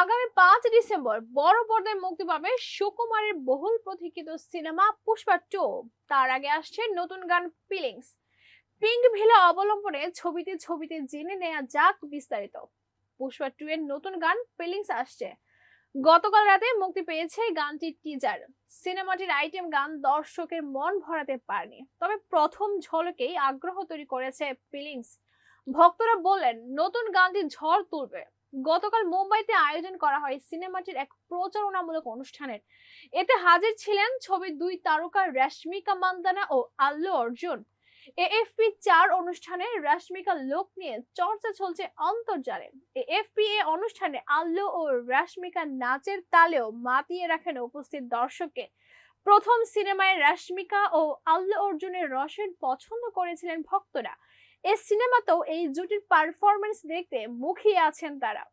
আগামী পাঁচ ডিসেম্বর বড় পর্দায় মুক্তি পাবে সুকুমারের বহুল প্রতীক্ষিত সিনেমা পুষ্পা টু। তার আগে আসছে নতুন গান ফিলিংস পিঙ্ক ভিলা অবলম্বনে ছবিতে ছবিতে জেনে নেয়া যাক বিস্তারিত। পুষ্পা টু এর নতুন গান ফিলিংস আসছে। গতকাল রাতে মুক্তি পেয়েছে গানটির টিজার সিনেমাটির আইটেম গান দর্শকের মন ভরাতে পারেনি। তবে প্রথম ঝলকেই আগ্রহ তৈরি করেছে ফিলিংস ভক্তরা বললেন, নতুন গানটি ঝড় তুলবে। গতকাল মুম্বাইতে আয়োজন করা হয় সিনেমাটির এক প্রচারণামূলক অনুষ্ঠানের। এতে হাজির ছিলেন ছবির দুই তারকা রশ্মিকা মান্দানা ও আল্লু অর্জুন। এএফপি চার অনুষ্ঠানে রশ্মিকা লোক নিয়ে চর্চা চলছে অন্তর্জালে এএফপি এ অনুষ্ঠানে আল্লু ও রশ্মিকা নাচের তালেও মাতিয়ে রাখেন উপস্থিত দর্শককে। প্রথম সিনেমায় রাশমিকা ও আল্লু অর্জুনের রসের পছন্দ করেছিলেন ভক্তরা। এই সিনেমাতেও এই জুটির পারফরমেন্স দেখতে মুখিয়ে আছেন তারা।